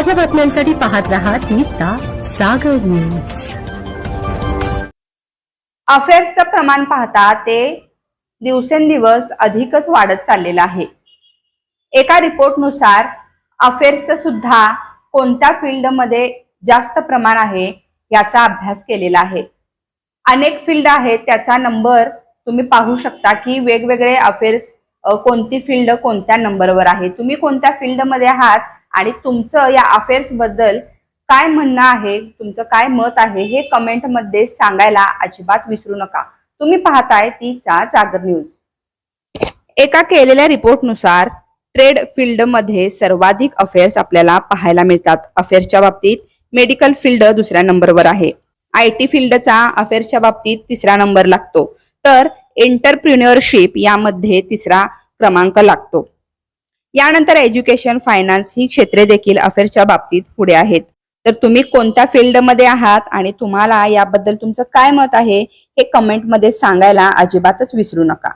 ताज्या बातम्यांसाठी पाहत राहा तिचा सागर न्यूज अफेअर्सचं प्रमाण पाहता ते दिवसेंदिवस अधिकच वाढत चाललेलं आहे. एका रिपोर्टनुसार अफेअर्सचं सुद्धा कोणत्या फील्डमध्ये जास्त प्रमाण आहे याचा अभ्यास केलेला आहे. अनेक फील्ड आहेत त्याचा नंबर तुम्ही पाहू शकता की वेगवेगळे अफेअर्स कोणती फील्ड कोणत्या नंबरवर आहे. तुम्ही कोणत्या फील्डमध्ये आहात आणि तुमचं या अफेअर्सबद्दल काय म्हणणं आहे तुमचं काय मत आहे हे कमेंटमध्ये सांगायला अजिबात विसरू नका. तुम्ही पाहताय तीचा जागर न्यूज एका केलेल्या रिपोर्टनुसार ट्रेड फील्डमध्ये सर्वाधिक अफेअर्स आपल्याला पाहायला मिळतात. अफेअर्सच्या बाबतीत मेडिकल फील्ड दुसऱ्या नंबरवर आहे. आय टी फील्डचा अफेअर्सच्या बाबतीत तिसरा नंबर लागतो. तर एंटरप्रिन्युअरशिप यामध्ये तिसरा क्रमांक लागतो. यानंतर एज्युकेशन फायनान्स ही क्षेत्रे देखील अफेअरच्या बाबतीत पुढे आहेत. तर तुम्ही कोणत्या फील्डमध्ये आहात आणि तुम्हाला याबद्दल तुमचं काय मत आहे हे कमेंटमध्ये सांगायला अजिबातच विसरू नका.